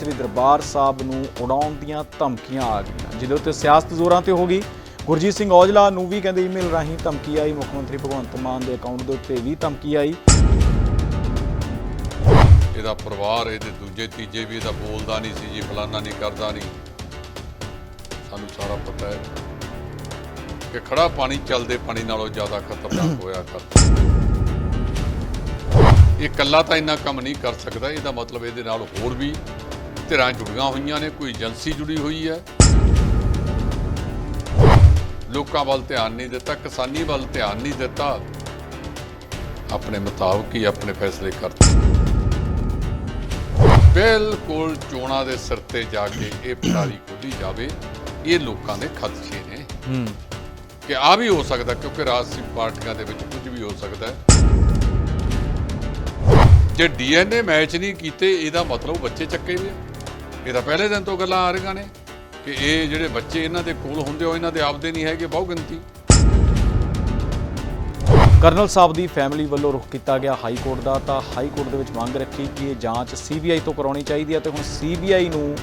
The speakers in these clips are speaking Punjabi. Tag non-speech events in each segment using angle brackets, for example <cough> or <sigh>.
ਸ੍ਰੀ ਦਰਬਾਰ ਸਾਹਿਬ ਨੂੰ ਉਡਾਉਣ ਦੀਆਂ ਧਮਕੀਆਂ ਆ ਗਈਆਂ। ਜਿਹਦੇ ਉੱਤੇ ਸਿਆਸਤ ਜ਼ੋਰਾਂ ਤੇ ਹੋ ਗਈ। ਗੁਰਜੀਤ ਸਿੰਘ ਔਜਲਾ ਨੂੰ ਵੀ ਕਹਿੰਦੇ ਈਮੇਲ ਰਾਹੀਂ ਧਮਕੀ ਆਈ। ਮੁੱਖ ਮੰਤਰੀ ਭਗਵੰਤ ਮਾਨ ਦੇ ਅਕਾਊਂਟ ਦੇ ਉੱਤੇ ਵੀ ਧਮਕੀ ਆਈ। ਇਹਦਾ ਪਰਿਵਾਰ ਇਹਦੇ ਦੂਜੇ ਤੀਜੇ ਵੀ ਇਹਦਾ ਬੋਲਦਾ ਨਹੀਂ ਸੀ ਜੀ ਫਲਾਨਾ ਨਹੀਂ ਕਰਦਾ ਨਹੀਂ। ਸਾਨੂੰ ਸਾਰਾ ਪਤਾ ਹੈ ਕਿ ਖੜਾ ਪਾਣੀ ਚੱਲਦੇ ਪਾਣੀ ਨਾਲੋਂ ਜ਼ਿਆਦਾ ਖਤਰਨਾਕ <coughs> ਹੋਇਆ ਕਰਦਾ ਇਹ ਇਕੱਲਾ ਤਾਂ ਇੰਨਾ ਕੰਮ ਨਹੀਂ ਕਰ ਸਕਦਾ। ਇਹਦਾ ਮਤਲਬ ਇਹਦੇ ਨਾਲ ਹੋਰ ਵੀ ਧਿਰਾਂ ਜੁੜੀਆਂ ਹੋਈਆਂ ਨੇ ਕੋਈ ਏਜੰਸੀ ਜੁੜੀ ਹੋਈ ਹੈ। ਲੋਕਾਂ ਵੱਲ ਧਿਆਨ ਨਹੀਂ ਦਿੱਤਾ ਕਿਸਾਨੀ ਵੱਲ ਧਿਆਨ ਨਹੀਂ ਦਿੱਤਾ। ਆਪਣੇ ਮੁਤਾਬਕ ਹੀ ਆਪਣੇ ਫੈਸਲੇ ਕਰਦੇ ਬਿਲਕੁਲ ਚੋਣਾਂ ਦੇ ਸਿਰ ਤੇ ਜਾ ਕੇ ਇਹ ਪਟਾਰੀ ਖੋਲੀ ਜਾਵੇ ਇਹ ਲੋਕਾਂ ਦੇ ਖਦਸ਼ੇ ਨੇ। ਹੂੰ। ਕਿ ਆ ਵੀ ਹੋ ਸਕਦਾ ਕਿਉਂਕਿ ਰਾਜਸੀ ਪਾਰਟੀਆਂ ਦੇ ਵਿੱਚ ਕੁਝ ਵੀ ਹੋ ਸਕਦਾ ਜੇ ਡੀਐਨਏ ਮੈਚ ਨਹੀਂ ਕੀਤੇ ਇਹਦਾ ਮਤਲਬ ਬੱਚੇ ਚੱਕੇ ਵੀ ਆ। ਇਹ ਤਾਂ ਪਹਿਲੇ ਦਿਨ ਤੋਂ ਗੱਲਾਂ ਆ ਰਹੀਆਂ ਨੇ ਕਿ ਇਹ ਜਿਹੜੇ ਬੱਚੇ ਇਹਨਾਂ ਦੇ ਕੋਲ ਹੁੰਦੇ ਹੋ ਇਹਨਾਂ ਦੇ ਆਪਦੇ ਨਹੀਂ ਹੈਗੇ ਬਹੁ ਗਿਣਤੀ। ਕਰਨਲ ਸਾਹਿਬ ਦੀ ਫੈਮਿਲੀ ਵੱਲੋਂ ਰੁਖ ਕੀਤਾ ਗਿਆ ਹਾਈ ਕੋਰਟ ਦਾ ਤਾਂ ਹਾਈ ਕੋਰਟ ਦੇ ਵਿੱਚ ਮੰਗ ਰੱਖੀ ਕਿ ਇਹ ਜਾਂਚ ਸੀਬੀਆਈ ਤੋਂ ਕਰਾਉਣੀ ਚਾਹੀਦੀ ਹੈ ਤੇ ਹੁਣ ਸੀਬੀਆਈ ਨੂੰ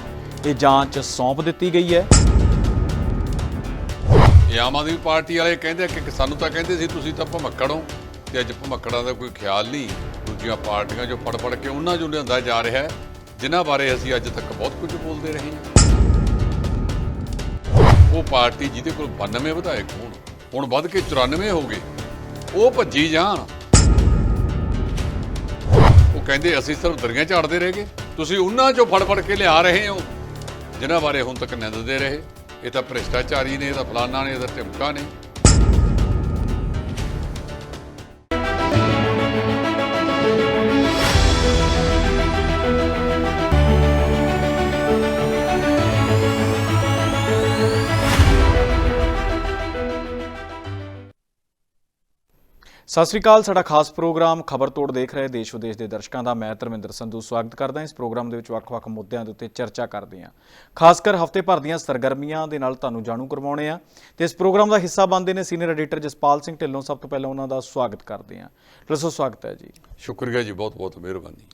ਇਹ ਜਾਂਚ ਸੌਂਪ ਦਿੱਤੀ ਗਈ ਹੈ। ਇਹ ਆਮ ਆਦਮੀ ਪਾਰਟੀ ਵਾਲੇ ਕਹਿੰਦੇ ਕਿ ਸਾਨੂੰ ਤਾਂ ਕਹਿੰਦੇ ਸੀ ਤੁਸੀਂ ਤਾਂ ਭਮੱਕੜ ਹੋ ਤੇ ਅੱਜ ਭਮੱਕੜਾਂ ਦਾ ਕੋਈ ਖਿਆਲ ਨਹੀਂ। ਦੂਜੀਆਂ ਪਾਰਟੀਆਂ ਜੋ ਪੜ ਪੜ ਕੇ ਉਹਨਾਂ ਜੋ ਲਿਆਂਦਾ ਜਾ ਰਿਹਾ ਹੈ ਜਿਨ੍ਹਾਂ ਬਾਰੇ ਅਸੀਂ ਅੱਜ ਤੱਕ ਬਹੁਤ ਕੁਝ ਬੋਲਦੇ ਰਹੇ ਹਾਂ। ਉਹ ਪਾਰਟੀ ਜਿਹਦੇ ਕੋਲ 92 ਵਿਧਾਇਕ ਹੋਣ, ਹੁਣ ਵੱਧ ਕੇ 94 ਹੋ ਗਏ, ਉਹ ਭੱਜੀ ਜਾਣ। ਉਹ ਕਹਿੰਦੇ, ਅਸੀਂ ਸਿਰਫ ਦਰੀਆਂ ਝਾੜਦੇ ਰਹਿ ਗਏ। ਤੁਸੀਂ ਉਹਨਾਂ ਚੋਂ ਫੜ ਫੜ ਕੇ ਲਿਆ ਰਹੇ ਹੋ, ਜਿਨ੍ਹਾਂ ਬਾਰੇ ਹੁਣ ਤੱਕ ਨਿੰਦਦੇ ਰਹੇ। ਇਹ ਤਾਂ ਭ੍ਰਿਸ਼ਟਾਚਾਰੀ ਨੇ, ਇਹ ਤਾਂ ਫਲਾਨਾ ਨੇ, ਇਹ ਤਾਂ ਢਿਮਕਾ ਨੇ। ਸਤਿ ਸ੍ਰੀ ਅਕਾਲ ਸਾਡਾ ਖਾਸ ਪ੍ਰੋਗਰਾਮ ਖਬਰ ਤੋੜ ਦੇਖ ਰਹੇ ਦੇਸ਼ ਵਿਦੇਸ਼ ਦੇ ਦਰਸ਼ਕਾਂ ਦਾ। ਮੈਂ ਧਰਮਿੰਦਰ ਸੰਧੂ ਸਵਾਗਤ ਕਰਦਾ ਹਾਂ। ਇਸ ਪ੍ਰੋਗਰਾਮ ਦੇ ਵਿੱਚ ਵੱਖ-ਵੱਖ ਮੁੱਦਿਆਂ ਦੇ ਉੱਤੇ ਚਰਚਾ ਕਰਦੇ ਹਾਂ। ਖਾਸ ਕਰ ਹਫ਼ਤੇ ਭਰ ਦੀਆਂ ਸਰਗਰਮੀਆਂ ਦੇ ਨਾਲ ਤੁਹਾਨੂੰ ਜਾਣੂ ਕਰਵਾਉਣੇ ਆ ਤੇ ਇਸ ਪ੍ਰੋਗਰਾਮ ਦਾ ਹਿੱਸਾ ਬਣਦੇ ਨੇ ਸੀਨੀਅਰ ਐਡੀਟਰ ਜਸਪਾਲ ਸਿੰਘ ਢਿੱਲੋਂ। ਸਭ ਤੋਂ ਪਹਿਲਾਂ ਉਹਨਾਂ ਦਾ ਸਵਾਗਤ ਕਰਦੇ ਹਾਂ। ਢਿੱਲੋਂ ਸਵਾਗਤ ਹੈ ਜੀ। ਸ਼ੁਕਰੀਆ ਜੀ ਬਹੁਤ ਬਹੁਤ ਮਿਹਰਬਾਨੀ।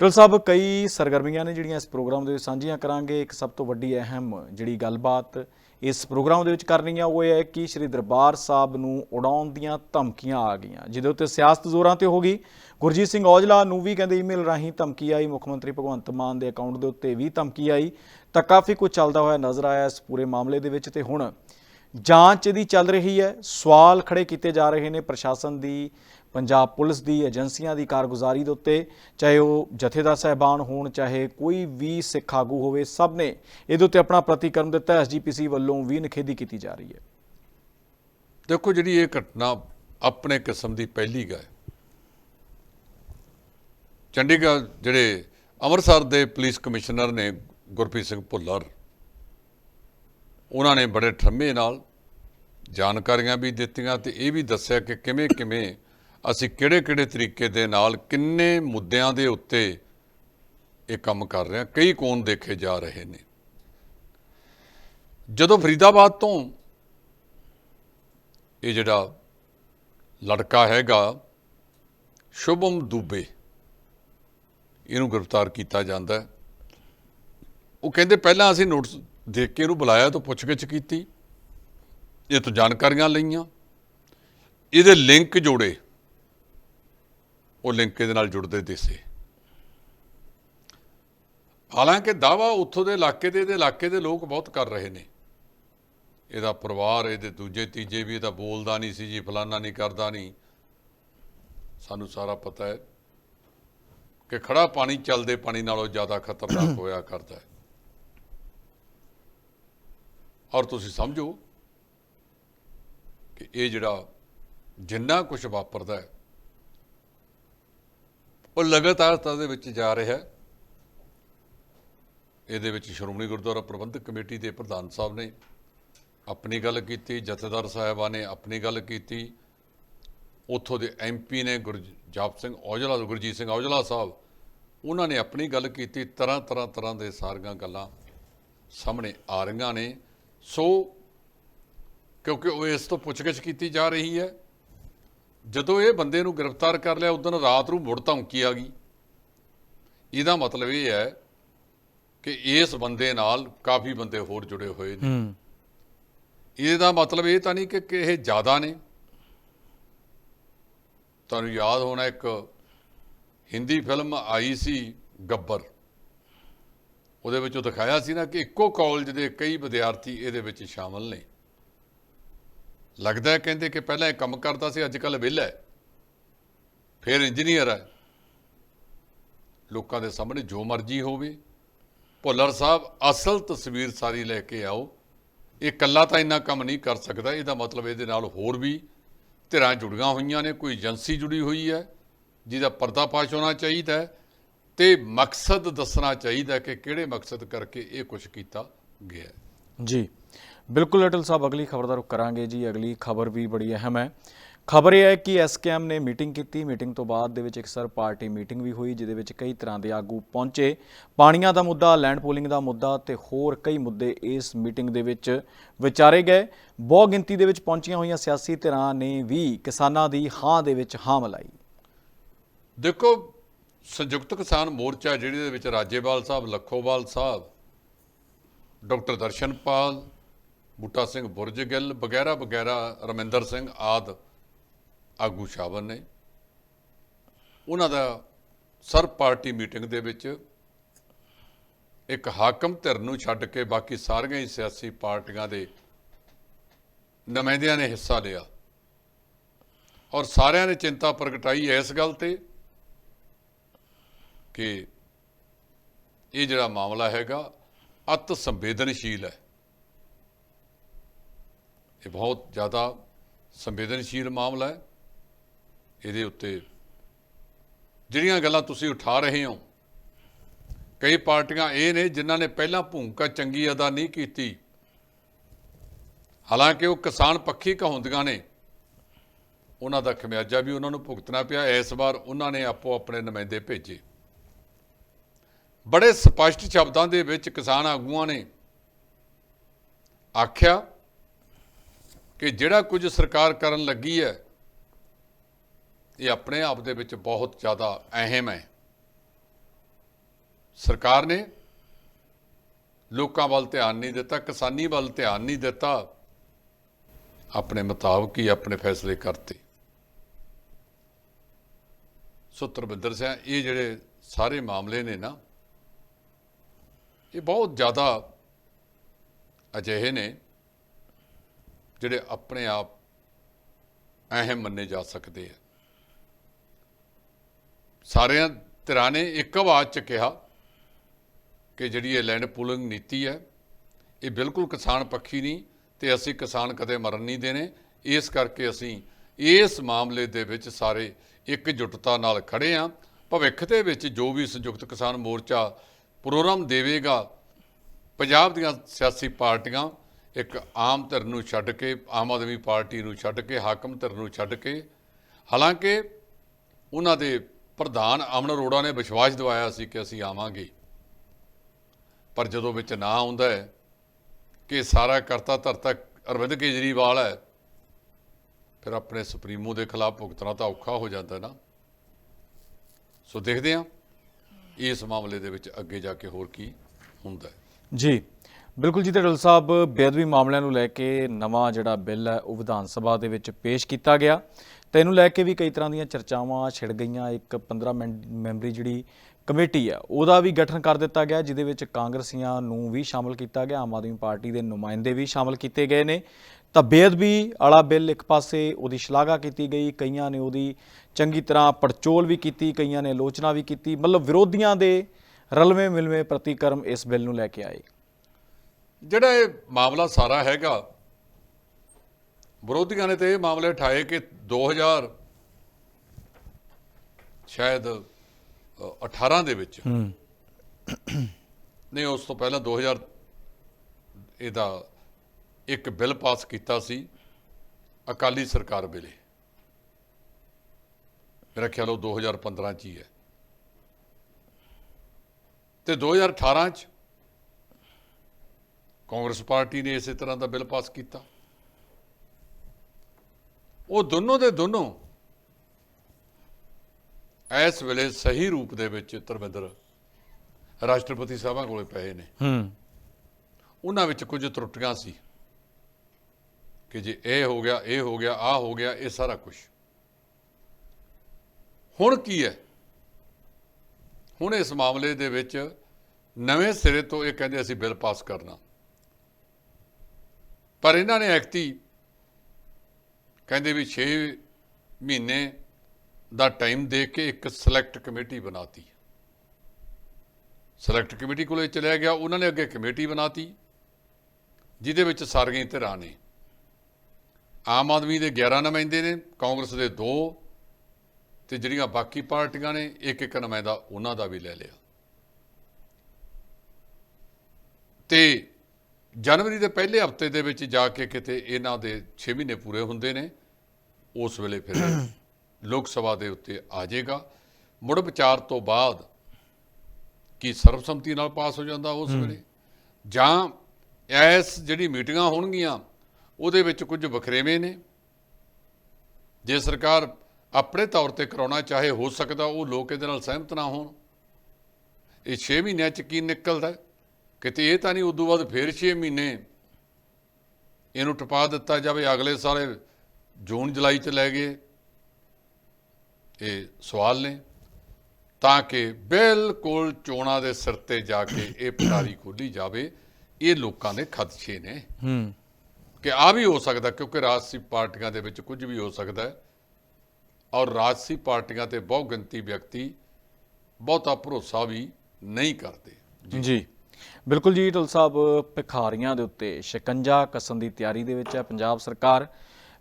ਢਿੱਲੋਂ ਸਾਹਿਬ ਕਈ ਸਰਗਰਮੀਆਂ ਨੇ ਜਿਹੜੀਆਂ ਇਸ ਪ੍ਰੋਗਰਾਮ ਦੇ ਵਿੱਚ ਸਾਂਝੀਆਂ ਕਰਾਂਗੇ। ਇੱਕ ਸਭ ਤੋਂ ਵੱਡੀ ਅਹਿਮ ਜਿਹੜੀ ਗੱਲਬਾਤ ਇਸ ਪ੍ਰੋਗਰਾਮ ਦੇ ਵਿੱਚ ਕਰਨੀ ਆ ਉਹ ਇਹ ਹੈ ਕਿ ਸ੍ਰੀ ਦਰਬਾਰ ਸਾਹਿਬ ਨੂੰ ਉਡਾਉਣ ਦੀਆਂ ਧਮਕੀਆਂ ਆ ਗਈਆਂ, ਜਿਹਦੇ ਉੱਤੇ ਸਿਆਸਤ ਜ਼ੋਰਾਂ ਤੇ ਹੋ ਗਈ। ਗੁਰਜੀਤ ਸਿੰਘ ਔਜਲਾ ਨੂੰ ਵੀ ਕਹਿੰਦੇ ਈਮੇਲ ਰਾਹੀਂ ਧਮਕੀ ਆਈ, ਮੁੱਖ ਮੰਤਰੀ ਭਗਵੰਤ ਮਾਨ ਦੇ ਅਕਾਊਂਟ ਦੇ ਉੱਤੇ ਵੀ ਧਮਕੀ ਆਈ। ਤਾਂ ਕਾਫੀ ਕੁਝ ਚੱਲਦਾ ਹੋਇਆ ਨਜ਼ਰ ਆਇਆ ਇਸ ਪੂਰੇ ਮਾਮਲੇ ਦੇ ਵਿੱਚ ਤੇ ਹੁਣ ਜਾਂਚ ਦੀ ਚੱਲ ਰਹੀ ਹੈ। ਸਵਾਲ ਖੜੇ ਕੀਤੇ ਜਾ ਰਹੇ ਨੇ ਪ੍ਰਸ਼ਾਸਨ ਦੀ ਪੰਜਾਬ ਪੁਲਿਸ ਦੀ ਏਜੰਸੀਆਂ ਦੀ ਕਾਰਗੁਜ਼ਾਰੀ ਦੇ ਉੱਤੇ, ਚਾਹੇ ਉਹ ਜਥੇਦਾਰ ਸਹਿਬਾਨ ਹੋਣ, ਚਾਹੇ ਕੋਈ ਵੀ ਸਿੱਖ ਆਗੂ ਹੋਵੇ, ਸਭ ਨੇ ਇਹਦੇ ਉੱਤੇ ਆਪਣਾ ਪ੍ਰਤੀਕਰਮ ਦਿੱਤਾ। ਐਸਜੀਪੀਸੀ ਵੱਲੋਂ ਵੀ ਨਿਖੇਧੀ ਕੀਤੀ ਜਾ ਰਹੀ ਹੈ। ਦੇਖੋ, ਜਿਹੜੀ ਇਹ ਘਟਨਾ ਆਪਣੇ ਕਿਸਮ ਦੀ ਪਹਿਲੀ ਗਾ ਚੰਡੀਗੜ੍ਹ ਜਿਹੜੇ ਅੰਮ੍ਰਿਤਸਰ ਦੇ ਪੁਲਿਸ ਕਮਿਸ਼ਨਰ ਨੇ ਗੁਰਪ੍ਰੀਤ ਸਿੰਘ ਭੁੱਲਰ, ਉਹਨਾਂ ਨੇ ਬੜੇ ਠਰਮੇ ਨਾਲ ਜਾਣਕਾਰੀਆਂ ਵੀ ਦਿੱਤੀਆਂ ਤੇ ਇਹ ਵੀ ਦੱਸਿਆ ਕਿ ਕਿਵੇਂ ਕਿਵੇਂ ਅਸੀਂ ਕਿਹੜੇ-ਕਿਹੜੇ ਤਰੀਕੇ ਦੇ ਨਾਲ ਕਿੰਨੇ ਮੁੱਦਿਆਂ ਦੇ ਉੱਤੇ ਇਹ ਕੰਮ ਕਰ ਰਹੇ ਹਾਂ, ਕਈ ਕੋਣ ਦੇਖੇ ਜਾ ਰਹੇ ਨੇ। ਜਦੋਂ ਫਰੀਦਾਬਾਦ ਤੋਂ ਇਹ ਜਿਹੜਾ ਲੜਕਾ ਹੈਗਾ, ਸ਼ੁਭਮ ਦੁਬੇ, ਇਹਨੂੰ ਗ੍ਰਿਫਤਾਰ ਕੀਤਾ ਜਾਂਦਾ ਹੈ। ਉਹ ਕਹਿੰਦੇ ਪਹਿਲਾਂ ਅਸੀਂ ਨੋਟਿਸ ਦੇਖ ਕੇ ਇਹਨੂੰ ਬੁਲਾਇਆ ਤਾਂ ਪੁੱਛਗਿੱਛ ਕੀਤੀ, ਇਹ ਤੋਂ ਜਾਣਕਾਰੀਆਂ ਲਈਆਂ। ਇਹਦੇ ਲਿੰਕ ਜੋੜੇ ਉਹ ਲਿੰਕੇ ਦੇ ਨਾਲ ਜੁੜਦੇ ਦਿਸੇ। ਹਾਲਾਂਕਿ ਦਾਵਾ ਉੱਥੋਂ ਦੇ ਇਲਾਕੇ ਦੇ, ਇਹਦੇ ਇਲਾਕੇ ਦੇ ਲੋਕ ਬਹੁਤ ਕਰ ਰਹੇ ਨੇ। ਇਹਦਾ ਪਰਿਵਾਰ, ਇਹਦੇ ਦੂਜੇ, ਤੀਜੇ ਵੀ ਇਹਦਾ ਬੋਲਦਾ ਨਹੀਂ ਸੀ ਜੀ, ਫਲਾਨਾ ਨਹੀਂ ਕਰਦਾ ਨਹੀਂ। ਸਾਨੂੰ ਸਾਰਾ ਪਤਾ ਹੈ ਕਿ ਖੜਾ ਪਾਣੀ ਚੱਲਦੇ ਪਾਣੀ ਨਾਲੋਂ ਜ਼ਿਆਦਾ ਖਤਰਨਾਕ ਹੋਇਆ ਕਰਦਾ ਹੈ। ਔਰ ਤੁਸੀਂ ਸਮਝੋ ਕਿ ਇਹ ਜਿਹੜਾ ਜਿੰਨਾ ਕੁਝ ਵਾਪਰਦਾ ਹੈ ਉਹ ਲਗਾਤਾਰਤਾ ਦੇ ਵਿੱਚ ਜਾ ਰਿਹਾ ਹੈ। ਇਹਦੇ ਵਿੱਚ ਸ਼੍ਰੋਮਣੀ ਗੁਰਦੁਆਰਾ ਪ੍ਰਬੰਧਕ ਕਮੇਟੀ ਦੇ ਪ੍ਰਧਾਨ ਸਾਹਿਬ ਨੇ ਆਪਣੀ ਗੱਲ ਕੀਤੀ, ਜਥੇਦਾਰ ਸਾਹਿਬਾਂ ਨੇ ਆਪਣੀ ਗੱਲ ਕੀਤੀ। ਉੱਥੋਂ ਦੇ ਐਮਪੀ ਨੇ ਗੁਰਜਾਪ ਸਿੰਘ ਔਜਲਾ, ਗੁਰਜੀਤ ਸਿੰਘ ਔਜਲਾ ਸਾਹਿਬ, ਉਹਨਾਂ ਨੇ ਆਪਣੀ ਗੱਲ ਕੀਤੀ। ਤਰ੍ਹਾਂ ਤਰ੍ਹਾਂ ਤਰ੍ਹਾਂ ਦੇ ਸਾਰੀਆਂ ਗੱਲਾਂ ਸਾਹਮਣੇ ਆ ਰਹੀਆਂ ਨੇ। ਸੋ ਕਿਉਂਕਿ ਉਹ ਇਸ ਤੋਂ ਪੁੱਛਗਿੱਛ ਕੀਤੀ ਜਾ ਰਹੀ ਹੈ ਜਦੋਂ ਇਹ ਬੰਦੇ ਨੂੰ ਗ੍ਰਿਫਤਾਰ ਕਰ ਲਿਆ ਉਦੋਂ ਰਾਤ ਨੂੰ ਮੁੜ ਧਮਕੀ ਆ ਗਈ। ਇਹਦਾ ਮਤਲਬ ਇਹ ਹੈ ਕਿ ਇਸ ਬੰਦੇ ਨਾਲ ਕਾਫੀ ਬੰਦੇ ਹੋਰ ਜੁੜੇ ਹੋਏ ਨੇ। ਇਹਦਾ ਮਤਲਬ ਇਹ ਤਾਂ ਨਹੀਂ ਕਿ ਕਿ ਇਹ ਜ਼ਿਆਦਾ ਨੇ। ਤੁਹਾਨੂੰ ਯਾਦ ਹੋਣਾ ਇੱਕ ਹਿੰਦੀ ਫਿਲਮ ਆਈ ਸੀ ਗੱਬਰ। ਉਹਦੇ ਵਿੱਚ ਉਹ ਦਿਖਾਇਆ ਸੀ ਨਾ ਕਿ ਇੱਕੋ ਕਾਲਜ ਦੇ ਕਈ ਵਿਦਿਆਰਥੀ ਇਹਦੇ ਵਿੱਚ ਸ਼ਾਮਲ ਨੇ। ਲੱਗਦਾ ਕਹਿੰਦੇ ਕਿ ਪਹਿਲਾਂ ਇਹ ਕੰਮ ਕਰਦਾ ਸੀ ਅੱਜ ਕੱਲ੍ਹ ਵਿਹਲਾ ਹੈ। ਫਿਰ ਇੰਜੀਨੀਅਰ ਹੈ। ਲੋਕਾਂ ਦੇ ਸਾਹਮਣੇ ਜੋ ਮਰਜ਼ੀ ਹੋਵੇ। ਭੁੱਲਰ ਸਾਹਿਬ, ਅਸਲ ਤਸਵੀਰ ਸਾਰੀ ਲੈ ਕੇ ਆਓ। ਇਹ ਇਕੱਲਾ ਤਾਂ ਇੰਨਾ ਕੰਮ ਨਹੀਂ ਕਰ ਸਕਦਾ। ਇਹਦਾ ਮਤਲਬ ਇਹਦੇ ਨਾਲ ਹੋਰ ਵੀ ਧਿਰਾਂ ਜੁੜੀਆਂ ਹੋਈਆਂ ਨੇ, ਕੋਈ ਏਜੰਸੀ ਜੁੜੀ ਹੋਈ ਹੈ, ਜਿਹਦਾ ਪਰਦਾਫਾਸ਼ ਹੋਣਾ ਚਾਹੀਦਾ ਹੈ ਤੇ ਮਕਸਦ ਦੱਸਣਾ ਚਾਹੀਦਾ ਕਿ ਕਿਹੜੇ ਮਕਸਦ ਕਰਕੇ ਇਹ ਕੁਝ ਕੀਤਾ ਗਿਆ ਜੀ। ਬਿਲਕੁਲ ਅਟਲ ਸਾਹਿਬ, ਅਗਲੀ ਖਬਰ ਦਾ ਰੁਖ ਕਰਾਂਗੇ ਜੀ। ਅਗਲੀ ਖਬਰ ਵੀ ਬੜੀ ਅਹਿਮ ਹੈ। ਖਬਰ ਇਹ ਹੈ ਕਿ ਐਸਕੇਐਮ ਨੇ ਮੀਟਿੰਗ ਕੀਤੀ। ਮੀਟਿੰਗ ਤੋਂ ਬਾਅਦ ਦੇ ਵਿੱਚ ਇੱਕ ਸਰ ਪਾਰਟੀ ਮੀਟਿੰਗ ਵੀ ਹੋਈ, ਜਿਹਦੇ ਵਿੱਚ ਕਈ ਤਰ੍ਹਾਂ ਦੇ ਆਗੂ ਪਹੁੰਚੇ। ਪਾਣੀਆਂ ਦਾ ਮੁੱਦਾ, ਲੈਂਡ ਪੂਲਿੰਗ ਦਾ ਮੁੱਦਾ ਤੇ ਹੋਰ ਕਈ ਮੁੱਦੇ ਇਸ ਮੀਟਿੰਗ ਦੇ ਵਿੱਚ ਵਿਚਾਰੇ ਗਏ। ਬਹੁ ਗਿਣਤੀ ਦੇ ਵਿੱਚ ਪਹੁੰਚੀਆਂ ਹੋਈਆਂ ਸਿਆਸੀ ਧਿਰਾਂ ਨੇ ਵੀ ਕਿਸਾਨਾਂ ਦੀ ਹਾਂ ਦੇ ਵਿੱਚ ਹਾਂ ਮਿਲਾਈ। ਦੇਖੋ, ਸੰਯੁਕਤ ਕਿਸਾਨ ਮੋਰਚਾ ਜਿਹਦੇ ਵਿੱਚ ਰਾਜੇਵਾਲ ਸਾਹਿਬ, ਲੱਖੋਵਾਲ ਸਾਹਿਬ, ਡਾਕਟਰ ਦਰਸ਼ਨਪਾਲ ਬੂਟਾ ਸਿੰਘ ਬੁਰਜ ਗਿੱਲ ਵਗੈਰਾ ਵਗੈਰਾ ਰਮਿੰਦਰ ਸਿੰਘ ਆਦ ਆਗੂ ਸ਼ਾਵਨ ਨੇ। ਉਹਨਾਂ ਦਾ ਸਰ ਪਾਰਟੀ ਮੀਟਿੰਗ ਦੇ ਵਿੱਚ ਇੱਕ ਹਾਕਮ ਧਿਰ ਨੂੰ ਛੱਡ ਕੇ ਬਾਕੀ ਸਾਰੀਆਂ ਹੀ ਸਿਆਸੀ ਪਾਰਟੀਆਂ ਦੇ ਨੁਮਾਇੰਦਿਆਂ ਨੇ ਹਿੱਸਾ ਲਿਆ। ਔਰ ਸਾਰਿਆਂ ਨੇ ਚਿੰਤਾ ਪ੍ਰਗਟਾਈ ਇਸ ਗੱਲ ਤੇ ਕਿ ਇਹ ਜਿਹੜਾ ਮਾਮਲਾ ਹੈਗਾ ਅਤ ਸੰਵੇਦਨਸ਼ੀਲ ਹੈ। ਇਹ ਬਹੁਤ ਜ਼ਿਆਦਾ ਸੰਵੇਦਨਸ਼ੀਲ ਮਾਮਲਾ ਹੈ। ਇਹਦੇ ਉੱਤੇ ਜਿਹੜੀਆਂ ਗੱਲਾਂ ਤੁਸੀਂ ਉਠਾ ਰਹੇ ਹੋ, ਕਈ ਪਾਰਟੀਆਂ ਇਹ ਨੇ ਜਿਨ੍ਹਾਂ ਨੇ ਪਹਿਲਾਂ ਭੂਮਿਕਾ ਚੰਗੀ ਅਦਾ ਨਹੀਂ ਕੀਤੀ। ਹਾਲਾਂਕਿ ਉਹ ਕਿਸਾਨ ਪੱਖੀ ਕਹਾਉਂਦੀਆਂ ਨੇ। ਉਹਨਾਂ ਦਾ ਖਮਿਆਜਾ ਵੀ ਉਹਨਾਂ ਨੂੰ ਭੁਗਤਣਾ ਪਿਆ। ਇਸ ਵਾਰ ਉਹਨਾਂ ਨੇ ਆਪੋ ਆਪਣੇ ਨੁਮਾਇੰਦੇ ਭੇਜੇ। ਬੜੇ ਸਪਸ਼ਟ ਸ਼ਬਦਾਂ ਦੇ ਵਿੱਚ ਕਿਸਾਨ ਆਗੂਆਂ ਨੇ ਆਖਿਆ ਕਿ ਜਿਹੜਾ ਕੁਝ ਸਰਕਾਰ ਕਰਨ ਲੱਗੀ ਹੈ, ਇਹ ਆਪਣੇ ਆਪ ਦੇ ਵਿੱਚ ਬਹੁਤ ਜ਼ਿਆਦਾ ਅਹਿਮ ਹੈ। ਸਰਕਾਰ ਨੇ ਲੋਕਾਂ ਵੱਲ ਧਿਆਨ ਨਹੀਂ ਦਿੱਤਾ, ਕਿਸਾਨੀ ਵੱਲ ਧਿਆਨ ਨਹੀਂ ਦਿੱਤਾ, ਆਪਣੇ ਮੁਤਾਬਕ ਹੀ ਆਪਣੇ ਫੈਸਲੇ ਕਰਤੇ। ਸੋ ਧਰਮਿੰਦਰ ਸਿੰਘ, ਇਹ ਜਿਹੜੇ ਸਾਰੇ ਮਾਮਲੇ ਨੇ ਨਾ, ਇਹ ਬਹੁਤ ਜ਼ਿਆਦਾ ਅਜਿਹੇ ਨੇ ਜਿਹੜੇ ਆਪਣੇ ਆਪ ਅਹਿਮ ਮੰਨੇ ਜਾ ਸਕਦੇ ਆ। ਸਾਰਿਆਂ ਧਿਰਾਂ ਨੇ ਇੱਕ ਆਵਾਜ਼ ਚ ਕਿਹਾ ਕਿ ਜਿਹੜੀ ਇਹ ਲੈਂਡ ਪੂਲਿੰਗ ਨੀਤੀ ਹੈ, ਇਹ ਬਿਲਕੁਲ ਕਿਸਾਨ ਪੱਖੀ ਨਹੀਂ ਤੇ ਅਸੀਂ ਕਿਸਾਨ ਕਦੇ ਮਰਨ ਨਹੀਂ ਦੇਣੇ। ਇਸ ਕਰਕੇ ਅਸੀਂ ਇਸ ਮਾਮਲੇ ਦੇ ਵਿੱਚ ਸਾਰੇ ਇਕਜੁੱਟਤਾ ਨਾਲ ਖੜੇ ਆ ਭਵਿੱਖ ਦੇ ਵਿੱਚ ਜੋ ਵੀ ਸੰਯੁਕਤ ਕਿਸਾਨ ਮੋਰਚਾ ਪ੍ਰੋਗਰਾਮ ਦੇਵੇਗਾ, ਪੰਜਾਬ ਦੀਆਂ ਸਿਆਸੀ ਪਾਰਟੀਆਂ ਇੱਕ ਆਮ ਧਿਰ ਨੂੰ ਛੱਡ ਕੇ, ਆਮ ਆਦਮੀ ਪਾਰਟੀ ਨੂੰ ਛੱਡ ਕੇ, ਹਾਕਮ ਧਿਰ ਨੂੰ ਛੱਡ ਕੇ, ਹਾਲਾਂਕਿ ਉਹਨਾਂ ਦੇ ਪ੍ਰਧਾਨ ਅਮਨ ਅਰੋੜਾ ਨੇ ਵਿਸ਼ਵਾਸ ਦਿਵਾਇਆ ਸੀ ਕਿ ਅਸੀਂ ਆਵਾਂਗੇ। ਪਰ ਜਦੋਂ ਵਿੱਚ ਨਾ ਆਉਂਦਾ ਹੈ ਕਿ ਸਾਰਾ ਕਰਤਾ ਧਰਤਾ ਅਰਵਿੰਦ ਕੇਜਰੀਵਾਲ ਹੈ, ਫਿਰ ਆਪਣੇ ਸੁਪਰੀਮੋ ਦੇ ਖਿਲਾਫ ਭੁਗਤਣਾ ਤਾਂ ਔਖਾ ਹੋ ਜਾਂਦਾ ਨਾ। ਸੋ ਦੇਖਦੇ ਹਾਂ ਇਸ ਮਾਮਲੇ ਦੇ ਵਿੱਚ ਅੱਗੇ ਜਾ ਕੇ ਹੋਰ ਕੀ ਹੁੰਦਾ ਜੀ। ਬਿਲਕੁਲ ਜੀ ਤੇ ਡਲ ਸਾਹਿਬ, ਬੇਅਦਬੀ ਮਾਮਲਿਆਂ ਨੂੰ ਲੈ ਕੇ ਨਵਾਂ ਜਿਹੜਾ ਬਿੱਲ ਹੈ, ਉਹ ਵਿਧਾਨ ਸਭਾ ਦੇ ਵਿੱਚ ਪੇਸ਼ ਕੀਤਾ ਗਿਆ। ਤੇ ਇਹਨੂੰ ਲੈ ਕੇ ਵੀ ਕਈ ਤਰ੍ਹਾਂ ਦੀਆਂ ਚਰਚਾਵਾਂ ਛਿੜ ਗਈਆਂ। ਇੱਕ 15 ਮੈਂ- ਮੈਂਬਰੀ ਜਿਹੜੀ ਕਮੇਟੀ ਆ ਉਹਦਾ ਵੀ ਗਠਨ ਕਰ ਦਿੱਤਾ ਗਿਆ, ਜਿਹਦੇ ਵਿੱਚ ਕਾਂਗਰਸੀਆਂ ਨੂੰ ਵੀ ਸ਼ਾਮਲ ਕੀਤਾ ਗਿਆ, ਆਮ ਆਦਮੀ ਪਾਰਟੀ ਦੇ ਨੁਮਾਇੰਦੇ ਵੀ ਸ਼ਾਮਲ ਕੀਤੇ ਗਏ ਨੇ। ਤਾਂ ਬੇਅਦਬੀ ਵਾਲਾ ਬਿੱਲ ਇੱਕ ਪਾਸੇ ਉਹਦੀ ਸ਼ਲਾਘਾ ਕੀਤੀ ਗਈ, ਕਈਆਂ ਨੇ ਉਹਦੀ ਚੰਗੀ ਤਰ੍ਹਾਂ ਪੜਚੋਲ ਵੀ ਕੀਤੀ, ਕਈਆਂ ਨੇ ਆਲੋਚਨਾ ਵੀ ਕੀਤੀ। ਮਤਲਬ ਵਿਰੋਧੀਆਂ ਦੇ ਰਲਵੇਂ ਮਿਲਵੇਂ ਪ੍ਰਤੀਕਰਮ ਇਸ ਬਿੱਲ ਨੂੰ ਲੈ ਕੇ ਆਏ। ਜਿਹੜਾ ਇਹ ਮਾਮਲਾ ਸਾਰਾ ਹੈਗਾ ਵਿਰੋਧੀਆਂ ਨੇ ਤੇ ਇਹ ਮਾਮਲੇ ਉਠਾਏ ਕਿ 2000 ਸ਼ਾਇਦ ਅ, 18 ਦੇ ਵਿੱਚ ਨਹੀਂ ਉਸ ਤੋਂ ਪਹਿਲਾਂ 2000 ਇਹਦਾ ਇੱਕ ਬਿੱਲ ਪਾਸ ਕੀਤਾ ਸੀ ਅਕਾਲੀ ਸਰਕਾਰ ਵੇਲੇ। ਮੇਰਾ ਖਿਆਲ ਉਹ 2015 ਚ ਹੀ ਹੈ। ਤੇ 2018 ਚ ਕਾਂਗਰਸ ਪਾਰਟੀ ਨੇ ਇਸੇ ਤਰ੍ਹਾਂ ਦਾ ਬਿੱਲ ਪਾਸ ਕੀਤਾ। ਉਹ ਦੋਨੋਂ ਦੇ ਦੋਨੋਂ ਇਸ ਵੇਲੇ ਸਹੀ ਰੂਪ ਦੇ ਵਿੱਚ ਧਰਮਿੰਦਰ ਰਾਸ਼ਟਰਪਤੀ ਸਾਹਿਬਾਂ ਕੋਲੇ ਪਏ ਨੇ। ਹੂੰ। ਉਹਨਾਂ ਵਿੱਚ ਕੁਝ ਤਰੁੱਟੀਆਂ ਸੀ ਕਿ ਜੇ ਇਹ ਹੋ ਗਿਆ ਇਹ ਹੋ ਗਿਆ ਆ ਹੋ ਗਿਆ ਇਹ ਸਾਰਾ ਕੁਝ। ਹੁਣ ਕੀ ਹੈ? ਹੁਣ ਇਸ ਮਾਮਲੇ ਦੇ ਵਿੱਚ ਨਵੇਂ ਸਿਰੇ ਤੋਂ ਇਹ ਕਹਿੰਦੇ ਅਸੀਂ ਬਿੱਲ ਪਾਸ ਕਰਨਾ। ਪਰ ਇਹਨਾਂ ਨੇ ਐਕਤੀ ਕਹਿੰਦੇ ਵੀ 6 ਮਹੀਨੇ ਦਾ ਟਾਈਮ ਦੇ ਕੇ ਇੱਕ ਸਿਲੈਕਟ ਕਮੇਟੀ ਬਣਾਤੀ। ਸਿਲੈਕਟ ਕਮੇਟੀ ਕੋਲੇ ਚਲਿਆ ਗਿਆ, ਉਹਨਾਂ ਨੇ ਅੱਗੇ ਕਮੇਟੀ ਬਣਾਤੀ, ਜਿਹਦੇ ਵਿੱਚ ਸਾਰੀਆਂ ਧਿਰਾਂ ਨੇ। ਆਮ ਆਦਮੀ ਦੇ 11 ਨੁਮਾਇੰਦੇ ਨੇ, ਕਾਂਗਰਸ ਦੇ 2 ਤੇ ਜਿਹੜੀਆਂ ਬਾਕੀ ਪਾਰਟੀਆਂ ਨੇ ਇੱਕ ਇੱਕ ਨੁਮਾਇੰਦਾ ਉਹਨਾਂ ਦਾ ਵੀ ਲੈ ਲਿਆ। ਤੇ ਜਨਵਰੀ ਦੇ ਪਹਿਲੇ ਹਫ਼ਤੇ ਦੇ ਵਿੱਚ ਜਾ ਕੇ ਕਿਤੇ ਇਹਨਾਂ ਦੇ 6 ਮਹੀਨੇ ਪੂਰੇ ਹੁੰਦੇ ਨੇ ਉਸ ਵੇਲੇ ਫਿਰ <coughs> ਲੋਕ ਸਭਾ ਦੇ ਉੱਤੇ ਆ ਜਾਏਗਾ। ਮੁੜ ਵਿਚਾਰ ਤੋਂ ਬਾਅਦ ਕੀ ਸਰਬਸੰਮਤੀ ਨਾਲ ਪਾਸ ਹੋ ਜਾਂਦਾ ਉਸ ਵੇਲੇ? ਜਾਂ ਐਸ ਜਿਹੜੀ ਮੀਟਿੰਗਾਂ ਹੋਣਗੀਆਂ ਉਹਦੇ ਵਿੱਚ ਕੁਝ ਵਖਰੇਵੇਂ ਨੇ? ਜੇ ਸਰਕਾਰ ਆਪਣੇ ਤੌਰ ਤੇ ਕਰਾਉਣਾ ਚਾਹੇ ਹੋ ਸਕਦਾ ਉਹ ਲੋਕ ਇਹਦੇ ਨਾਲ ਸਹਿਮਤ ਨਾ ਹੋਣ। ਇਹ 6 ਮਹੀਨਿਆਂ ਚ ਕੀ ਨਿਕਲਦਾ? ਕਿਤੇ ਇਹ ਤਾਂ ਨਹੀਂ ਉਦੋਂ ਬਾਅਦ ਫੇਰ 6 ਮਹੀਨੇ ਇਹਨੂੰ ਟਪਾ ਦਿੱਤਾ ਜਾਵੇ ਅਗਲੇ ਸਾਲੇ ਜੂਨ ਜੁਲਾਈ ਚ ਲੈ ਗਏ। ਇਹ ਸਵਾਲ ਨੇ। ਤਾਂ ਕਿ ਬਿਲਕੁਲ ਚੋਣਾਂ ਦੇ ਸਿਰ ਤੇ ਜਾ ਕੇ ਇਹ ਪਟਾਰੀ ਖੋਲੀ ਜਾਵੇ ਇਹ ਲੋਕਾਂ ਦੇ ਖਦਸ਼ੇ ਨੇ। ਹੂੰ। ਕਿ ਆ ਵੀ ਹੋ ਸਕਦਾ ਕਿਉਂਕਿ ਰਾਜਸੀ ਪਾਰਟੀਆਂ ਦੇ ਵਿੱਚ ਕੁਝ ਵੀ ਹੋ ਸਕਦਾ ਹੈ। ਔਰ ਰਾਜਸੀ ਪਾਰਟੀਆਂ ਤੇ ਬਹੁ ਗਿਣਤੀ ਵਿਅਕਤੀ ਬਹੁਤਾ ਭਰੋਸਾ ਵੀ ਨਹੀਂ ਕਰਦੇ। ਜੀ। ਬਿਲਕੁਲ ਜੀ, ਢਲ ਸਾਹਿਬ, ਭਿਖਾਰੀਆਂ ਦੇ ਉੱਤੇ ਸ਼ਿਕੰਜਾ ਕੱਸਣ ਦੀ ਤਿਆਰੀ ਦੇ ਵਿੱਚ ਹੈ ਪੰਜਾਬ ਸਰਕਾਰ।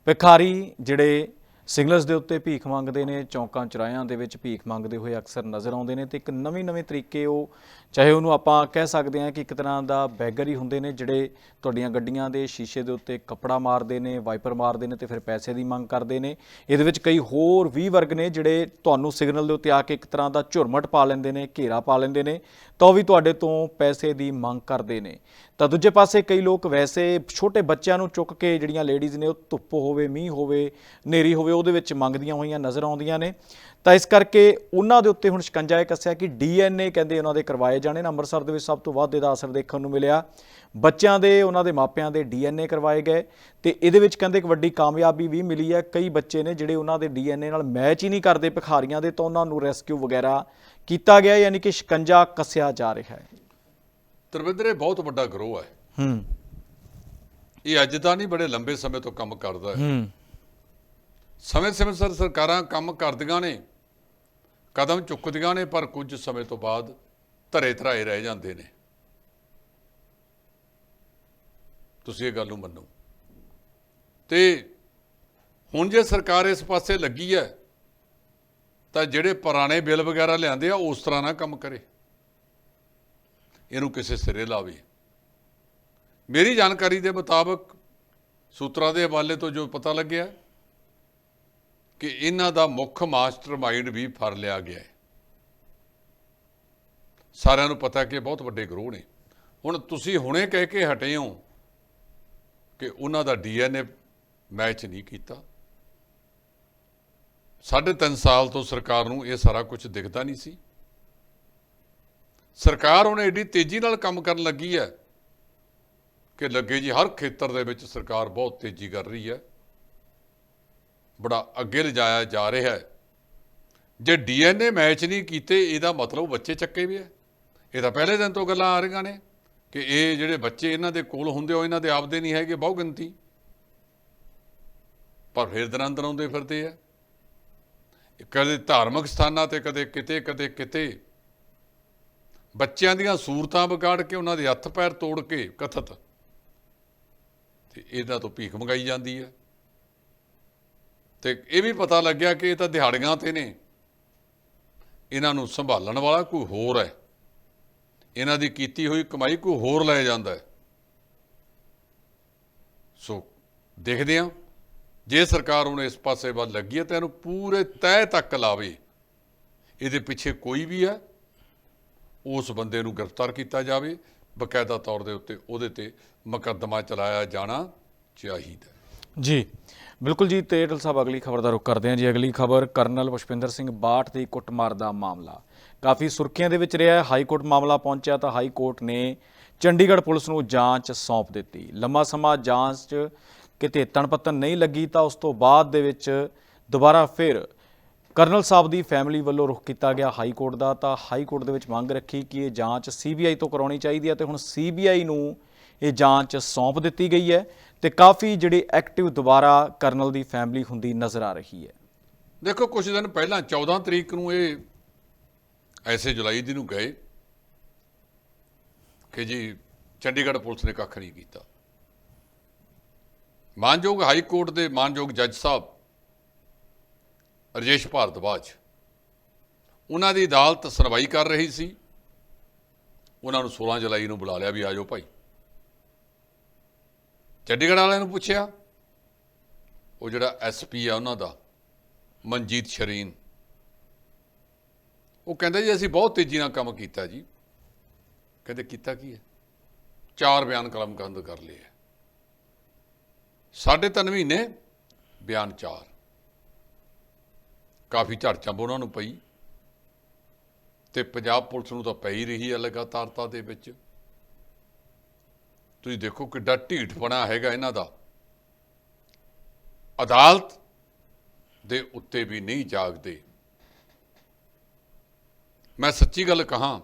ਭਿਖਾਰੀ ਜਿਹੜੇ ਸਿੰਗਲਸ ਦੇ ਉੱਤੇ ਭੀਖ ਮੰਗਦੇ ਨੇ, ਚੌਂਕਾਂ ਚੁਰਾਇਆਂ ਦੇ ਵਿੱਚ ਭੀਖ ਮੰਗਦੇ ਹੋਏ ਅਕਸਰ ਨਜ਼ਰ ਆਉਂਦੇ ਨੇ ਤੇ ਇੱਕ ਨਵੇਂ ਨਵੇਂ ਤਰੀਕੇ ਉਹ ਚਾਹੇ ਉਹਨੂੰ ਆਪਾਂ ਕਹਿ ਸਕਦੇ ਹਾਂ ਕਿ ਇੱਕ ਤਰ੍ਹਾਂ ਦਾ ਬੈਗਰ ਹੀ ਹੁੰਦੇ ਨੇ ਜਿਹੜੇ ਤੁਹਾਡੀਆਂ ਗੱਡੀਆਂ ਦੇ ਸ਼ੀਸ਼ੇ ਦੇ ਉੱਤੇ ਕੱਪੜਾ ਮਾਰਦੇ ਨੇ, ਵਾਈਪਰ ਮਾਰਦੇ ਨੇ ਤੇ ਫਿਰ ਪੈਸੇ ਦੀ ਮੰਗ ਕਰਦੇ ਨੇ। ਇਹਦੇ ਵਿੱਚ ਕਈ ਹੋਰ ਵੀ ਵਰਗ ਨੇ ਜਿਹੜੇ ਤੁਹਾਨੂੰ ਸਿਗਨਲ ਦੇ ਉੱਤੇ ਆ ਕੇ ਇੱਕ ਤਰ੍ਹਾਂ ਦਾ ਝੁਰਮਟ ਪਾ ਲੈਂਦੇ ਨੇ, ਘੇਰਾ ਪਾ ਲੈਂਦੇ ਨੇ, ਤਾਂ ਉਹ ਵੀ ਤੁਹਾਡੇ ਤੋਂ ਪੈਸੇ ਦੀ ਮੰਗ ਕਰਦੇ ਨੇ। ਤਾਂ ਦੂਜੇ ਪਾਸੇ ਕਈ ਲੋਕ ਵੈਸੇ ਛੋਟੇ ਬੱਚਿਆਂ ਨੂੰ ਚੁੱਕ ਕੇ ਜਿਹੜੀਆਂ ਲੇਡੀਜ਼ ਨੇ ਉਹ ਧੁੱਪ ਹੋਵੇ, ਮੀਂਹ ਹੋਵੇ, ਹਨੇਰੀ ਹੋਵੇ, ਉਹਦੇ ਵਿੱਚ ਮੰਗਦੀਆਂ ਹੋਈਆਂ ਨਜ਼ਰ ਆਉਂਦੀਆਂ ਨੇ। ਤਾਂ ਇਸ ਕਰਕੇ ਉਹਨਾਂ ਦੇ ਉੱਤੇ ਹੁਣ ਸ਼ਿਕੰਜਾ ਇਹ ਕੱਸਿਆ ਕਿ ਡੀਐਨਏ ਕਹਿੰਦੇ ਉਹਨਾਂ ਦੇ ਕਰਵਾਏ ਜਾਣੇ ਨੇ। ਅੰਮ੍ਰਿਤਸਰ ਦੇ ਵਿੱਚ ਸਭ ਤੋਂ ਵੱਧ ਇਹਦਾ ਅਸਰ ਦੇਖਣ ਨੂੰ ਮਿਲਿਆ। ਬੱਚਿਆਂ ਦੇ ਉਹਨਾਂ ਦੇ ਮਾਪਿਆਂ ਦੇ ਡੀਐਨਏ ਕਰਵਾਏ ਗਏ ਤੇ ਇਹਦੇ ਵਿੱਚ ਕਹਿੰਦੇ ਇੱਕ ਵੱਡੀ ਕਾਮਯਾਬੀ ਵੀ ਮਿਲੀ ਹੈ। ਕਈ ਬੱਚੇ ਨੇ ਜਿਹੜੇ ਉਹਨਾਂ ਦੇ ਡੀਐਨਏ ਨਾਲ ਮੈਚ ਹੀ ਨਹੀਂ ਕਰਦੇ ਭਿਖਾਰੀਆਂ ਦੇ ਤਾਂ ਉਹਨਾਂ ਨੂੰ ਰੈਸਕਿਊ ਵਗੈਰਾ ਕੀਤਾ ਗਿਆ ਯਾਨੀ ਕਿ ਸ਼ਿਕੰਜਾ ਕੱਸਿਆ ਜਾ ਰਿਹਾ ਹੈ। ਤਰਵਿੰਦਰ ਇਹ ਬਹੁਤ ਵੱਡਾ ਗਰੋਹ ਹੈ। ਹੂੰ। ਇਹ ਅੱਜ ਦਾ ਨਹੀਂ ਬੜੇ ਲੰਬੇ ਸਮੇਂ ਤੋਂ ਕੰਮ ਕਰਦਾ ਹੈ। ਹੂੰ। ਸਮੇਂ ਸਮੇਂ ਸਿਰ ਸਰਕਾਰਾਂ ਕੰਮ ਕਰਦੀਆਂ ਨੇ। ਕਦਮ ਚੁੱਕਦੀਆਂ ਨੇ, ਪਰ ਕੁਝ ਸਮੇਂ ਤੋਂ ਬਾਅਦ ਧਰੇ ਧਰਾਏ ਰਹਿ ਜਾਂਦੇ ਨੇ। ਤੁਸੀਂ ਇਹ ਗੱਲ ਨੂੰ ਮੰਨੋ। ਤੇ ਹੁਣ ਜੇ ਸਰਕਾਰ ਇਸ ਪਾਸੇ ਲੱਗੀ ਹੈ, ਤਾਂ ਜਿਹੜੇ ਪੁਰਾਣੇ ਬਿੱਲ ਵਗੈਰਾ ਲਿਆਂਦੇ ਆ, ਉਸ ਤਰ੍ਹਾਂ ਨਾ ਕੰਮ ਕਰੇ। ਇਹਨੂੰ ਕਿਸੇ ਸਿਰੇ ਲਾਵੇ। ਮੇਰੀ ਜਾਣਕਾਰੀ ਦੇ ਮੁਤਾਬਕ ਸੂਤਰਾਂ ਦੇ ਹਵਾਲੇ ਤੋਂ ਜੋ ਪਤਾ ਲੱਗਿਆ ਕਿ ਇਹਨਾਂ ਦਾ ਮੁੱਖ ਮਾਸਟਰਮਾਈਂਡ ਵੀ ਫੜ ਲਿਆ ਗਿਆ ਹੈ। ਸਾਰਿਆਂ ਨੂੰ ਪਤਾ ਕਿ ਬਹੁਤ ਵੱਡੇ ਗਰੋਹ ਨੇ। ਹੁਣ ਤੁਸੀਂ ਹੁਣੇ ਕਹਿ ਕੇ ਹਟੇ ਹੋ ਕਿ ਉਹਨਾਂ ਦਾ ਡੀਐਨਏ ਮੈਚ ਨਹੀਂ ਕੀਤਾ। ਸਾਢੇ ਤਿੰਨ ਸਾਲ ਤੋਂ ਸਰਕਾਰ ਨੂੰ ਇਹ ਸਾਰਾ ਕੁਝ ਦਿਖਦਾ ਨਹੀਂ ਸੀ। ਸਰਕਾਰ ਹੁਣ ਐਡੀ ਤੇਜ਼ੀ ਨਾਲ ਕੰਮ ਕਰਨ ਲੱਗੀ ਹੈ ਕਿ ਲੱਗੇ ਜੀ ਹਰ ਖੇਤਰ ਦੇ ਵਿੱਚ ਸਰਕਾਰ ਬਹੁਤ ਤੇਜ਼ੀ ਕਰ ਰਹੀ ਹੈ। ਬੜਾ ਅੱਗੇ ਲਿਜਾਇਆ ਜਾ ਰਿਹਾ ਹੈ। ਜੇ ਡੀਐਨਏ ਮੈਚ ਨਹੀਂ ਕੀਤੇ, ਇਹਦਾ ਮਤਲਬ ਬੱਚੇ ਚੱਕੇ ਵੀ ਹੈ। ਇਹ ਤਾਂ ਪਹਿਲੇ ਦਿਨ ਤੋਂ ਗੱਲਾਂ ਆ ਰਹੀਆਂ ਨੇ ਕਿ ਇਹ ਜਿਹੜੇ ਬੱਚੇ ਇਹਨਾਂ ਦੇ ਕੋਲ ਹੁੰਦੇ ਹੋ ਇਹਨਾਂ ਦੇ ਆਪਦੇ ਨਹੀਂ ਹੈਗੇ, ਬਹੁ ਗਿਣਤੀ। ਪਰ ਫਿਰ ਦਿਨਾਂ ਦਿਨ ਆਉਂਦੇ ਫਿਰਦੇ ਆ। ਕਦੇ ਧਾਰਮਿਕ ਸਥਾਨਾਂ ਤੇ, ਕਦੇ ਕਿਤੇ ਕਦੇ ਕਿਤੇ। ਬੱਚਿਆਂ ਦੀਆਂ ਸੂਰਤਾਂ ਵਿਗਾੜ ਕੇ, ਉਹਨਾਂ ਦੇ ਹੱਥ ਪੈਰ ਤੋੜ ਕੇ ਕਥਤ। ਤੇ ਇਹਨਾਂ ਤੋਂ ਭੀਖ ਮੰਗਾਈ ਜਾਂਦੀ ਹੈ। ਤੇ ਇਹ ਵੀ ਪਤਾ ਲੱਗਿਆ ਕਿ ਇਹ ਤਾਂ ਦਿਹਾੜੀਆਂ ਤੇ ਨੇ। ਇਹਨਾਂ ਨੂੰ ਸੰਭਾਲਣ ਵਾਲਾ ਕੋਈ ਹੋਰ ਹੈ। ਇਹਨਾਂ ਦੀ ਕੀਤੀ ਹੋਈ ਕਮਾਈ ਕੋਈ ਹੋਰ ਲੈ ਜਾਂਦਾ ਹੈ। ਸੋ ਦੇਖਦੇ ਹਾਂ। ਜੇ ਸਰਕਾਰ ਹੁਣ ਇਸ ਪਾਸੇ ਵੱਲ ਲੱਗੀ ਹੈ ਤਾਂ ਇਹਨੂੰ ਪੂਰੇ ਤਹਿ ਤੱਕ ਲਾਵੇ। ਇਹਦੇ ਪਿੱਛੇ ਕੋਈ ਵੀ ਹੈ। ਉਸ ਬੰਦੇ ਨੂੰ ਗ੍ਰਿਫਤਾਰ ਕੀਤਾ ਜਾਵੇ। ਬਕਾਇਦਾ ਤੌਰ ਦੇ ਉੱਤੇ ਉਹਦੇ ਤੇ ਮੁਕੱਦਮਾ ਚਲਾਇਆ ਜਾਣਾ ਚਾਹੀਦਾ ਜੀ, ਬਿਲਕੁਲ ਜੀ ਤੇਟਲ ਸਾਹਿਬ ਅਗਲੀ ਖਬਰ ਦਾ ਰੁਖ ਕਰਦੇ ਹਾਂ ਜੀ। ਅਗਲੀ ਖਬਰ, ਕਰਨਲ ਪੁਸ਼ਪਿੰਦਰ ਸਿੰਘ ਬਾਠ ਦੀ ਕੁੱਟਮਾਰ ਦਾ ਮਾਮਲਾ। ਕਾਫੀ ਸੁਰਖੀਆਂ ਦੇ ਵਿੱਚ ਰਿਹਾ ਹੈ। ਹਾਈ ਕੋਰਟ ਮਾਮਲਾ ਪਹੁੰਚਿਆ ਤਾਂ ਹਾਈ ਕੋਰਟ ਨੇ ਚੰਡੀਗੜ੍ਹ ਪੁਲਿਸ ਨੂੰ ਜਾਂਚ ਸੌਂਪ ਦਿੱਤੀ। ਲੰਮਾ ਸਮਾਂ ਜਾਂਚ 'ਚ ਕਿਤੇ ਤਣਪਤਨ ਨਹੀਂ ਲੱਗੀ ਤਾਂ ਉਸ ਤੋਂ ਬਾਅਦ ਦੇ ਵਿੱਚ ਦੁਬਾਰਾ ਫਿਰ ਕਰਨਲ ਸਾਹਿਬ ਦੀ ਫੈਮਿਲੀ ਵੱਲੋਂ ਰੁਖ ਕੀਤਾ ਗਿਆ ਹਾਈ ਕੋਰਟ ਦਾ। ਤਾਂ ਹਾਈ ਕੋਰਟ ਦੇ ਵਿੱਚ ਮੰਗ ਰੱਖੀ ਕਿ ਇਹ ਜਾਂਚ ਸੀਬੀਆਈ ਤੋਂ ਕਰਾਉਣੀ ਚਾਹੀਦੀ ਹੈ ਤੇ ਹੁਣ ਸੀਬੀਆਈ ਨੂੰ ਇਹ ਜਾਂਚ ਸੌਂਪ ਦਿੱਤੀ ਗਈ ਹੈ। ਤੇ ਕਾਫੀ ਜਿਹੜੇ ਐਕਟਿਵ ਦੁਬਾਰਾ ਕਰਨਲ ਦੀ ਫੈਮਿਲੀ ਹੁੰਦੀ ਨਜ਼ਰ ਆ ਰਹੀ ਹੈ। ਦੇਖੋ ਕੁਝ ਦਿਨ ਪਹਿਲਾਂ 14 ਤਰੀਕ ਨੂੰ ਇਹ ਐਸੇ ਜੁਲਾਈ ਦੀ ਨੂੰ ਗਏ ਕਿ ਜੀ ਚੰਡੀਗੜ੍ਹ ਪੁਲਿਸ ਨੇ ਕੱਖ ਨਹੀਂ ਕੀਤਾ। ਮਾਨਯੋਗ ਹਾਈ ਕੋਰਟ ਦੇ ਮਾਨਯੋਗ ਜੱਜ ਸਾਹਿਬ ਰਜੇਸ਼ ਭਾਰਦਵਾਜ ਉਹਨਾਂ ਦੀ ਅਦਾਲਤ ਸੁਣਵਾਈ ਕਰ ਰਹੀ ਸੀ। ਉਹਨਾਂ ਨੂੰ 16 ਜੁਲਾਈ ਨੂੰ ਬੁਲਾ ਲਿਆ ਵੀ ਆਜੋ ਭਾਈ। ਚੰਡੀਗੜ੍ਹ ਵਾਲਿਆਂ ਨੂੰ ਪੁੱਛਿਆ? ਉਹ ਜਿਹੜਾ ਐਸਪੀ ਆ ਉਹਨਾਂ ਦਾ, ਮਨਜੀਤ ਸ਼ਰੀਨ। ਉਹ ਕਹਿੰਦਾ ਜੀ, ਅਸੀਂ ਬਹੁਤ ਤੇਜ਼ੀ ਨਾਲ ਕੰਮ ਕੀਤਾ ਜੀ। ਕਹਿੰਦੇ, ਕੀਤਾ ਕੀ ਹੈ? ਚਾਰ ਬਿਆਨ ਕਲਮਕੰਦ ਕਰ ਲਏ ਸਾਢੇ ਤਿੰਨ ਮਹੀਨੇ, ਬਿਆਨ ਚਾਰ। ਕਾਫੀ ਝੜਚੰਬ ਉਹਨਾਂ ਨੂੰ ਪਈ। ਤੇ ਪੰਜਾਬ ਪੁਲਿਸ ਨੂੰ ਤਾਂ ਪਈ ਰਹੀ ਹੈ ਲਗਾਤਾਰਤਾ ਦੇ ਵਿੱਚ। ਤੁਸੀਂ ਦੇਖੋ ਕਿੱਡਾ ਢੀਠਪਣਾ ਹੈਗਾ ਇਹਨਾਂ ਦਾ। ਅਦਾਲਤ ਦੇ ਉੱਤੇ ਵੀ ਨਹੀਂ ਜਾਗਦੇ। ਮੈਂ ਸੱਚੀ ਗੱਲ ਕਹਾਂ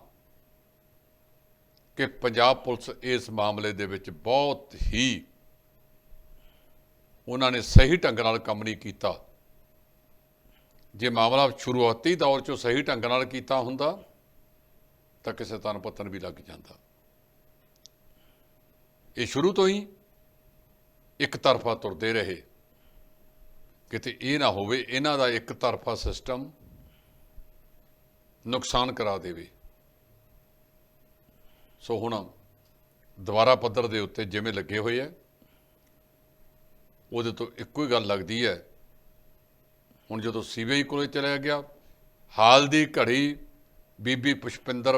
ਕਿ ਪੰਜਾਬ ਪੁਲਿਸ ਇਸ ਮਾਮਲੇ ਦੇ ਵਿੱਚ ਬਹੁਤ ਹੀ ਉਹਨਾਂ ਨੇ ਸਹੀ ਢੰਗ ਨਾਲ ਕੰਮ ਨਹੀਂ ਕੀਤਾ। ਜੇ ਮਾਮਲਾ ਸ਼ੁਰੂਆਤੀ ਦੌਰ 'ਚੋਂ ਸਹੀ ਢੰਗ ਨਾਲ ਕੀਤਾ ਹੁੰਦਾ ਤਾਂ ਕਿਸੇ ਤਨ ਪਤਨ ਵੀ ਲੱਗ ਜਾਂਦਾ। ਇਹ ਸ਼ੁਰੂ ਤੋਂ ਹੀ ਇੱਕ ਤਰਫਾ ਤੁਰਦੇ ਰਹੇ। ਕਿਤੇ ਇਹ ਨਾ ਹੋਵੇ, ਇਹਨਾਂ ਦਾ ਇੱਕ ਤਰਫਾ ਸਿਸਟਮ ਨੁਕਸਾਨ ਕਰਾ ਦੇਵੇ। ਸੋ ਹੁਣ ਦੁਬਾਰਾ ਪੱਧਰ ਦੇ ਉੱਤੇ ਜਿਵੇਂ ਲੱਗੇ ਹੋਏ ਆ, ਉਹਦੇ ਤੋਂ ਇੱਕੋ ਹੀ ਗੱਲ ਲੱਗਦੀ ਹੈ। ਹੁਣ ਜਦੋਂ ਸੀਬੀਆਈ ਕੋਲੇ ਚਲਿਆ ਗਿਆ, ਹਾਲ ਦੀ ਘੜੀ ਬੀਬੀ ਪੁਸ਼ਪਿੰਦਰ,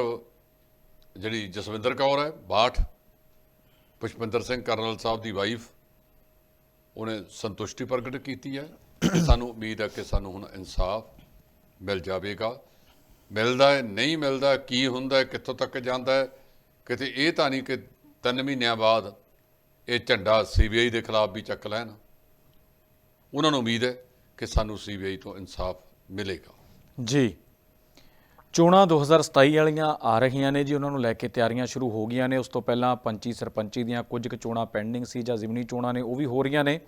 ਜਿਹੜੀ ਜਸਵਿੰਦਰ ਕੌਰ ਹੈ ਬਾਠ ਪੁਸ਼ਪਿੰਦਰ ਸਿੰਘ ਕਰਨਲ ਸਾਹਿਬ ਦੀ ਵਾਈਫ ਉਹਨੇ ਸੰਤੁਸ਼ਟੀ ਪ੍ਰਗਟ ਕੀਤੀ ਹੈ। <coughs> ਸਾਨੂੰ ਉਮੀਦ ਹੈ ਕਿ ਸਾਨੂੰ ਹੁਣ ਇਨਸਾਫ ਮਿਲ ਜਾਵੇਗਾ। ਮਿਲਦਾ ਹੈ, ਨਹੀਂ ਮਿਲਦਾ ਕੀ ਹੁੰਦਾ ਹੈ, ਕਿੱਥੋਂ ਤੱਕ ਜਾਂਦਾ ਹੈ, ਕਿਤੇ ਇਹ ਤਾਂ ਨਹੀਂ ਕਿ ਤਿੰਨ ਮਹੀਨਿਆਂ ਬਾਅਦ ਇਹ ਝੰਡਾ ਸੀਬੀਆਈ ਦੇ ਖਿਲਾਫ ਵੀ ਚੱਕ ਲੈਣ। ਉਹਨਾਂ ਨੂੰ ਉਮੀਦ ਹੈ ਕਿ ਸਾਨੂੰ ਸੀਬੀਆਈ ਤੋਂ ਇਨਸਾਫ ਮਿਲੇਗਾ। ਜੀ। ਚੋਣਾਂ 2027 ਵਾਲੀਆਂ ਆ ਰਹੀਆਂ ਨੇ ਜੀ, ਉਹਨਾਂ ਨੂੰ ਲੈ ਕੇ ਤਿਆਰੀਆਂ ਸ਼ੁਰੂ ਹੋ ਗਈਆਂ ਨੇ। ਉਸ ਤੋਂ ਪਹਿਲਾਂ ਪੰਚੀ ਸਰਪੰਚੀ ਦੀਆਂ ਕੁਝ ਕੁ ਚੋਣਾਂ ਪੈਂਡਿੰਗ ਸੀ ਜਾਂ ਜ਼ਿਮਨੀ ਚੋਣਾਂ ਨੇ, ਉਹ ਵੀ ਹੋ ਰਹੀਆਂ ਨੇ।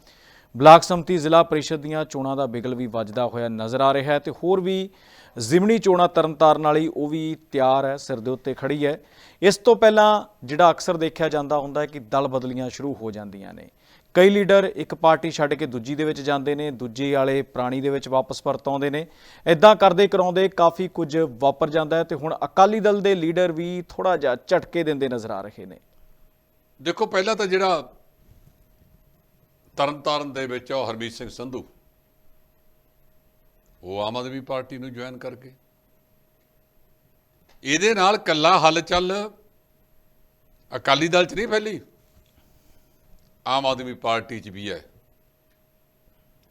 ਬਲਾਕ ਸੰਮਤੀ ਜ਼ਿਲ੍ਹਾ ਪਰਿਸ਼ਦ ਦੀਆਂ ਚੋਣਾਂ ਦਾ ਬਿਗਲ ਵੀ ਵੱਜਦਾ ਹੋਇਆ ਨਜ਼ਰ ਆ ਰਿਹਾ ਹੈ ਤੇ ਹੋਰ ਵੀ ਜ਼ਿਮਨੀ ਚੋਣਾਂ ਤਰਨਤਾਰਨ ਵਾਲੀ ਉਹ ਵੀ ਤਿਆਰ ਹੈ, ਸਿਰ ਦੇ ਉੱਤੇ ਖੜੀ ਹੈ। ਇਸ ਤੋਂ ਪਹਿਲਾਂ ਜਿਹੜਾ ਅਕਸਰ ਦੇਖਿਆ ਜਾਂਦਾ ਹੁੰਦਾ ਹੈ ਕਿ ਦਲ ਬਦਲੀਆਂ ਸ਼ੁਰੂ ਹੋ ਜਾਂਦੀਆਂ ਨੇ। ਕਈ ਲੀਡਰ ਇੱਕ ਪਾਰਟੀ ਛੱਡ ਕੇ ਦੂਜੀ ਦੇ ਵਿੱਚ ਜਾਂਦੇ ਨੇ, ਦੂਜੇ ਵਾਲੇ ਪ੍ਰਾਣੀ ਦੇ ਵਿੱਚ ਵਾਪਸ ਪਰਤ ਆਉਂਦੇ ਨੇ। ਇਦਾਂ ਕਰਦੇ ਕਰਾਉਂਦੇ ਕਾਫੀ ਕੁਝ ਵਾਪਰ ਜਾਂਦਾ ਹੈ ਤੇ ਹੁਣ ਅਕਾਲੀ ਦਲ ਦੇ ਲੀਡਰ ਵੀ ਥੋੜਾ ਜਿਹਾ ਝਟਕੇ ਦਿੰਦੇ ਨਜ਼ਰ ਆ ਰਹੇ ਨੇ। ਦੇਖੋ, ਪਹਿਲਾਂ ਤਾਂ ਜਿਹੜਾ ਤਰਨਤਾਰਨ ਦੇ ਵਿੱਚ ਆ ਉਹ ਹਰਮੀਤ ਸਿੰਘ ਸੰਧੂ। ਉਹ ਆਮ ਆਦਮੀ ਪਾਰਟੀ ਨੂੰ ਜੁਆਇਨ ਕਰਕੇ। ਇਹਦੇ ਨਾਲ ਕੱਲਾ ਹੱਲ ਚੱਲ ਅਕਾਲੀ ਦਲ 'ਚ ਨਹੀਂ ਫੈਲੀ। ਆਮ ਆਦਮੀ ਪਾਰਟੀ 'ਚ ਵੀ ਹੈ।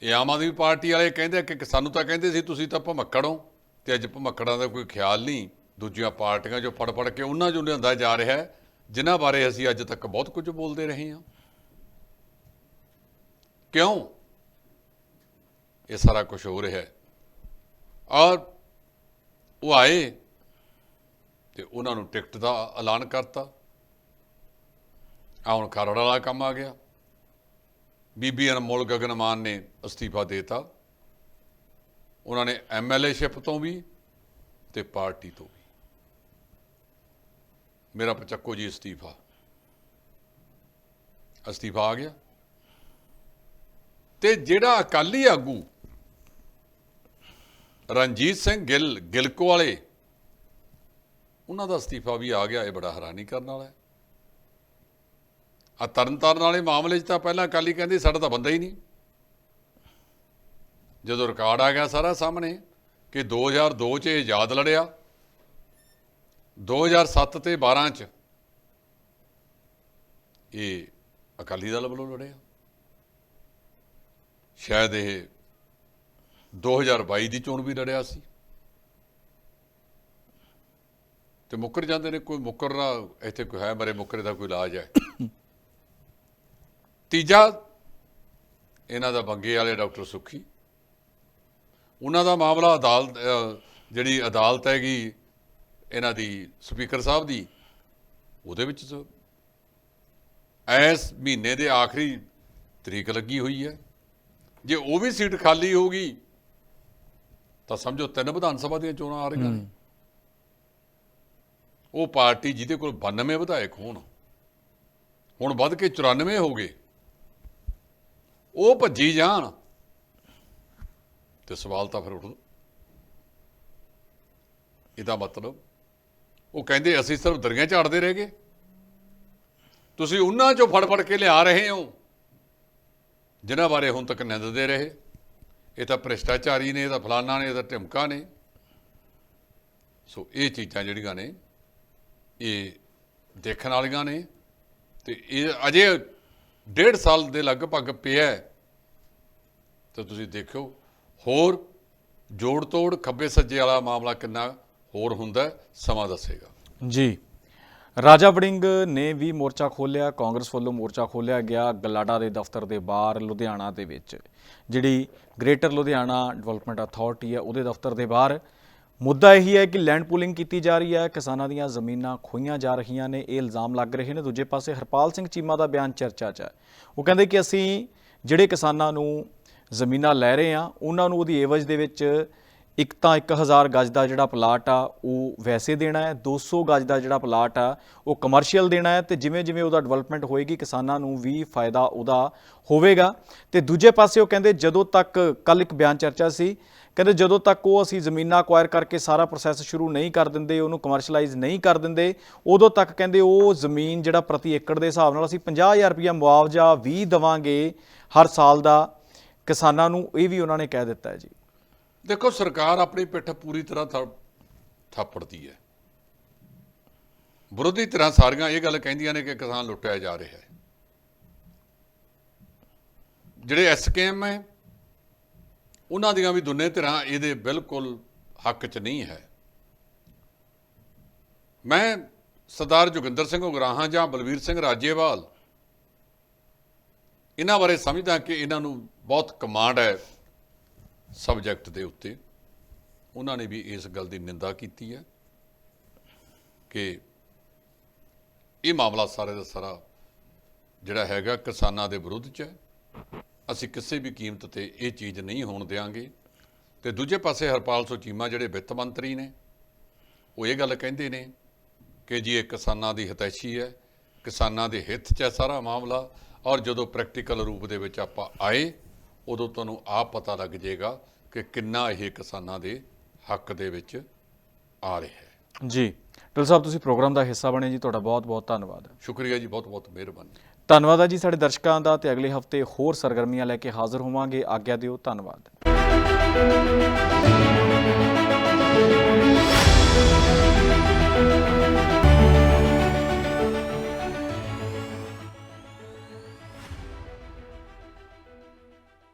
ਇਹ ਆਮ ਆਦਮੀ ਪਾਰਟੀ ਵਾਲੇ ਕਹਿੰਦੇ ਕਿ ਸਾਨੂੰ ਤਾਂ ਕਹਿੰਦੇ ਸੀ, ਤੁਸੀਂ ਤਾਂ ਭਮੱਕੜ ਹੋ ਤੇ ਅੱਜ ਭਮੱਕੜਾਂ ਦਾ ਕੋਈ ਖਿਆਲ ਨਹੀਂ। ਦੂਜੀਆਂ ਪਾਰਟੀਆਂ ਜੋ ਫੜ ਫੜ ਕੇ ਉਹਨਾਂ ਚੋਂ ਲਿਆਂਦਾ ਜਾ ਰਿਹਾ ਹੈ, ਜਿਨ੍ਹਾਂ ਬਾਰੇ ਅਸੀਂ ਅੱਜ ਤੱਕ ਬਹੁਤ ਕੁਝ ਬੋਲਦੇ ਰਹੇ ਹਾਂ। ਕਿਉਂ? ਇਹ ਸਾਰਾ ਕੁਝ ਹੋ ਰਿਹਾ ਹੈ। ਔਰ ਉਹ ਆਏ ਤੇ ਉਹਨਾਂ ਨੂੰ ਟਿਕਟ ਦਾ ਐਲਾਨ ਕਰਤਾ। ਆ ਹੁਣ ਖਰੜ ਵਾਲਾ ਕੰਮ ਆ ਗਿਆ। ਬੀਬੀ ਅਨਮੋਲ ਗਗਨਮਾਨ ਨੇ ਅਸਤੀਫਾ ਦੇਤਾ। ਉਹਨਾਂ ਨੇ ਐਮਐਲਏ ਸ਼ਿਪ ਤੋਂ ਵੀ ਤੇ ਪਾਰਟੀ ਤੋਂ ਵੀ। ਮੇਰਾ ਪਚੱਕੋ ਜੀ ਅਸਤੀਫਾ। ਅਸਤੀਫਾ ਆ ਗਿਆ। ਤੇ ਜਿਹੜਾ ਅਕਾਲੀ ਆਗੂ ਰਣਜੀਤ ਸਿੰਘ ਗਿੱਲ, ਗਿਲਕੋ ਵਾਲੇ, ਉਹਨਾਂ ਦਾ ਅਸਤੀਫਾ ਵੀ ਆ ਗਿਆ। ਇਹ ਬੜਾ ਹੈਰਾਨੀ ਕਰਨ ਵਾਲਾ ਹੈ। ਆ ਤਰਨਤਾਰਨ ਵਾਲੇ ਮਾਮਲੇ 'ਚ ਤਾਂ ਪਹਿਲਾਂ ਅਕਾਲੀ ਕਹਿੰਦੇ ਸਾਡਾ ਤਾਂ ਬੰਦਾ ਹੀ ਨਹੀਂ। ਜਦੋਂ ਰਿਕਾਰਡ ਆ ਗਿਆ ਸਾਰਾ ਸਾਹਮਣੇ ਕਿ 2002 'ਚ ਇਹ ਆਜ਼ਾਦ ਲੜਿਆ 2007 ਤੇ 12 'ਚ ਇਹ ਅਕਾਲੀ ਦਲ ਵੱਲੋਂ ਲੜਿਆ। ਸ਼ਾਇਦ ਇਹ 2022 ਦੀ ਚੋਣ ਵੀ ਲੜਿਆ ਸੀ। ਤੇ ਮੁੱਕਰ ਜਾਂਦੇ ਨੇ, ਕੋਈ ਮੁੱਕਰਨਾ ਇੱਥੇ ਕੋਈ ਹੈ, ਮਰੇ ਮੁੱਕਰੇ ਦਾ ਕੋਈ ਇਲਾਜ ਹੈ। ਤੀਜਾ, ਇਹਨਾਂ ਦਾ ਬੰਗੇ ਵਾਲੇ ਡਾਕਟਰ ਸੁਖੀ। ਉਹਨਾਂ ਦਾ ਮਾਮਲਾ ਅਦਾਲਤ ਜਿਹੜੀ ਅਦਾਲਤ ਹੈਗੀ, ਇਹਨਾਂ ਦੀ ਸਪੀਕਰ ਸਾਹਿਬ ਦੀ, ਉਹਦੇ ਵਿੱਚ ਇਸ ਮਹੀਨੇ ਦੇ ਆਖਰੀ ਤਰੀਕ ਲੱਗੀ ਹੋਈ ਹੈ। ਜੇ ਉਹ ਵੀ ਸੀਟ ਖਾਲੀ ਹੋ ਗਈ ਤਾਂ ਸਮਝੋ ਤਿੰਨ ਵਿਧਾਨ ਸਭਾ ਦੀਆਂ ਚੋਣਾਂ ਆ ਰਹੀਆਂ ਨੇ। ਉਹ ਪਾਰਟੀ ਜਿਹਦੇ ਕੋਲ 92 ਵਿਧਾਇਕ ਹੋਣ, ਹੁਣ ਵੱਧ ਕੇ 94 ਹੋ ਗਏ। ਉਹ ਭੱਜੀ ਜਾਣ। ਤੇ ਸਵਾਲ ਤਾਂ ਫਿਰ ਉੱਠ ਇਹਦਾ ਮਤਲਬ, ਉਹ ਕਹਿੰਦੇ, ਅਸੀਂ ਸਿਰਫ ਦਰੀਆਂ ਝਾੜਦੇ ਰਹਿ ਗਏ। ਤੁਸੀਂ ਉਹਨਾਂ ਚੋਂ ਫੜ ਫੜ ਕੇ ਲਿਆ ਰਹੇ ਹੋ, ਜਿਨ੍ਹਾਂ ਬਾਰੇ ਹੁਣ ਤੱਕ ਨਿੰਦਦੇ ਰਹੇ। ਇਹ ਤਾਂ ਭ੍ਰਿਸ਼ਟਾਚਾਰੀ ਨੇ, ਇਹ ਤਾਂ ਫਲਾਨਾ ਨੇ, ਇਹ ਤਾਂ ਢਿਮਕਾ ਨੇ। ਸੋ ਇਹ ਚੀਜ਼ਾਂ ਜਿਹੜੀਆਂ ਨੇ, ਇਹ ਦੇਖਣ ਵਾਲੀਆਂ ਨੇ। ਤੇ ਇਹ ਅਜੇ ਡੇਢ ਸਾਲ ਦੇ ਲਗਭਗ ਪਿਆ ਹੈ। ਤੇ ਤੁਸੀਂ ਦੇਖਿਓ, ਹੋਰ ਜੋੜ ਤੋੜ ਖੱਬੇ ਸੱਜੇ ਵਾਲਾ ਮਾਮਲਾ ਕਿੰਨਾ ਹੋਰ ਹੁੰਦਾ ਸਮਾਂ ਦੱਸੇਗਾ। ਜੀ। ਰਾਜਾ ਵੜਿੰਗ ਨੇ ਵੀ ਮੋਰਚਾ ਖੋਲ੍ਹਿਆ, ਕਾਂਗਰਸ ਵੱਲੋਂ ਮੋਰਚਾ ਖੋਲ੍ਹਿਆ ਗਿਆ ਗਲਾਡਾ ਦੇ ਦਫ਼ਤਰ ਦੇ ਬਾਹਰ, ਲੁਧਿਆਣਾ ਦੇ ਵਿੱਚ। ਜਿਹੜੀ ਗ੍ਰੇਟਰ ਲੁਧਿਆਣਾ ਡਿਵੈਲਪਮੈਂਟ ਅਥਾਰਟੀ ਹੈ, ਉਹਦੇ ਦਫ਼ਤਰ ਦੇ ਬਾਹਰ ਮੁੱਦਾ ਇਹੀ ਹੈ ਕਿ ਲੈਂਡ ਪੂਲਿੰਗ ਕੀਤੀ ਜਾ ਰਹੀ ਹੈ, ਕਿਸਾਨਾਂ ਦੀਆਂ ਜ਼ਮੀਨਾਂ ਖੋਈਆਂ ਜਾ ਰਹੀਆਂ ਨੇ, ਇਹ ਇਲਜ਼ਾਮ ਲੱਗ ਰਹੇ ਨੇ। ਦੂਜੇ ਪਾਸੇ ਹਰਪਾਲ ਸਿੰਘ ਚੀਮਾ ਦਾ ਬਿਆਨ ਚਰਚਾ 'ਚ ਹੈ। ਉਹ ਕਹਿੰਦੇ ਕਿ ਅਸੀਂ ਜਿਹੜੇ ਕਿਸਾਨਾਂ ਨੂੰ ਜ਼ਮੀਨਾਂ ਲੈ ਰਹੇ ਆ ਉਹਨਾਂ ਨੂੰ ਉਹਦੀ ਏਵਜ ਦੇ ਵਿੱਚ ਇੱਕ ਤਾਂ 1000 ਗਜ ਦਾ ਜਿਹੜਾ ਪਲਾਟ ਆ, ਉਹ ਵੈਸੇ ਦੇਣਾ ਹੈ 200 ਗਜ ਦਾ ਜਿਹੜਾ ਪਲਾਟ ਆ, ਉਹ ਕਮਰਸ਼ੀਅਲ ਦੇਣਾ ਹੈ ਤੇ ਜਿਵੇਂ ਜਿਵੇਂ ਉਹਦਾ ਡਿਵੈਲਪਮੈਂਟ ਹੋਏਗੀ, ਕਿਸਾਨਾਂ ਨੂੰ ਵੀ ਫਾਇਦਾ ਉਹਦਾ ਹੋਵੇਗਾ। ਤੇ ਦੂਜੇ ਪਾਸੇ ਉਹ ਕਹਿੰਦੇ ਜਦੋਂ ਤੱਕ ਕੱਲ ਇੱਕ ਬਿਆਨ ਚਰਚਾ ਸੀ ਕਹਿੰਦੇ ਜਦੋਂ ਤੱਕ ਉਹ ਅਸੀਂ ਜ਼ਮੀਨਾਂ ਅਕਵਾਇਰ ਕਰਕੇ ਸਾਰਾ ਪ੍ਰੋਸੈਸ ਸ਼ੁਰੂ ਨਹੀਂ ਕਰ ਦਿੰਦੇ, ਉਹਨੂੰ ਕਮਰਸ਼ੀਅਲਾਈਜ਼ ਨਹੀਂ ਕਰ ਦਿੰਦੇ, ਉਦੋਂ ਤੱਕ ਕਹਿੰਦੇ ਉਹ ਜ਼ਮੀਨ ਜਿਹੜਾ ਪ੍ਰਤੀ ਏਕੜ ਦੇ ਹਿਸਾਬ ਨਾਲ ਅਸੀਂ 50000 ਰੁਪਇਆ ਮੁਆਵਜ਼ਾ ਵੀ ਦਵਾਂਗੇ ਹਰ ਸਾਲ ਦਾ। ਕਿਸਾਨਾਂ ਨੂੰ ਇਹ ਵੀ ਉਹਨਾਂ ਨੇ ਕਹਿ ਦਿੱਤਾ ਹੈ ਜੀ। ਦੇਖੋ, ਸਰਕਾਰ ਆਪਣੀ ਪਿੱਠ ਪੂਰੀ ਤਰ੍ਹਾਂ ਥਾ- ਥਾਪੜਦੀ ਹੈ। ਵਿਰੋਧੀ ਤਰ੍ਹਾਂ ਸਾਰੀਆਂ ਇਹ ਗੱਲ ਕਹਿੰਦੀਆਂ ਨੇ ਕਿ ਕਿਸਾਨ ਲੁੱਟਿਆ ਜਾ ਰਿਹਾ ਹੈ। ਜਿਹੜੇ ਐਸਕੇਐਮ ਹੈ ਉਹਨਾਂ ਦੀਆਂ ਵੀ ਦੋਨੇ ਧਿਰਾਂ ਇਹਦੇ ਬਿਲਕੁਲ ਹੱਕ 'ਚ ਨਹੀਂ ਹੈ। ਮੈਂ ਸਰਦਾਰ ਜੋਗਿੰਦਰ ਸਿੰਘ ਉਗਰਾਹਾਂ ਜਾਂ ਬਲਵੀਰ ਸਿੰਘ ਰਾਜੇਵਾਲ, ਇਹਨਾਂ ਬਾਰੇ ਸਮਝਦਾ ਕਿ ਇਹਨਾਂ ਨੂੰ ਬਹੁਤ ਕਮਾਂਡ ਹੈ ਸਬਜੈਕਟ ਦੇ ਉੱਤੇ। ਉਹਨਾਂ ਨੇ ਵੀ ਇਸ ਗੱਲ ਦੀ ਨਿੰਦਾ ਕੀਤੀ ਹੈ ਕਿ ਇਹ ਮਾਮਲਾ ਸਾਰੇ ਦਾ ਸਾਰਾ ਜਿਹੜਾ ਹੈਗਾ ਕਿਸਾਨਾਂ ਦੇ ਵਿਰੁੱਧ ਚ ਹੈ। ਅਸੀਂ ਕਿਸੇ ਵੀ ਕੀਮਤ ਤੇ ਇਹ ਚੀਜ਼ ਨਹੀਂ ਹੋਣ ਦੇਵਾਂਗੇ ਤੇ ਦੂਜੇ ਪਾਸੇ ਹਰਪਾਲ ਸੋ ਚੀਮਾ ਜਿਹੜੇ ਵਿੱਤ ਮੰਤਰੀ ਨੇ ਉਹ ਇਹ ਗੱਲ ਕਹਿੰਦੇ ਨੇ ਕਿ ਜੀ ਇਹ ਕਿਸਾਨਾਂ ਦੀ ਹਿਤੈਸ਼ੀ ਹੈ ਕਿਸਾਨਾਂ ਦੇ ਹਿੱਤ 'ਚ ਹੈ ਸਾਰਾ ਮਾਮਲਾ ਔਰ ਜਦੋਂ ਪ੍ਰੈਕਟੀਕਲ ਰੂਪ ਦੇ ਵਿੱਚ ਆਪਾਂ ਆਏ ਉਦੋਂ ਤੁਹਾਨੂੰ ਆਪ ਪਤਾ ਲੱਗ ਜਾਏਗਾ ਕਿ ਕਿੰਨਾ ਇਹ ਕਿਸਾਨਾਂ ਦੇ ਹੱਕ ਦੇ ਵਿੱਚ ਆ ਰਿਹਾ ਹੈ। ਜੀ ਟਲ ਸਾਹਿਬ ਤੁਸੀਂ ਪ੍ਰੋਗਰਾਮ ਦਾ ਹਿੱਸਾ ਬਣੇ ਜੀ ਤੁਹਾਡਾ ਬਹੁਤ ਬਹੁਤ ਧੰਨਵਾਦ। ਸ਼ੁਕਰੀਆ ਜੀ ਬਹੁਤ ਬਹੁਤ ਮਿਹਰਬਾਨੀ। ਧੰਨਵਾਦ ਆ ਜੀ ਸਾਡੇ ਦਰਸ਼ਕਾਂ ਦਾ ਤੇ ਅਗਲੇ ਹਫ਼ਤੇ ਹੋਰ ਸਰਗਰਮੀਆਂ ਲੈ ਕੇ ਹਾਜ਼ਰ ਹੋਵਾਂਗੇ। ਆਗਿਆ ਦਿਓ, ਧੰਨਵਾਦ।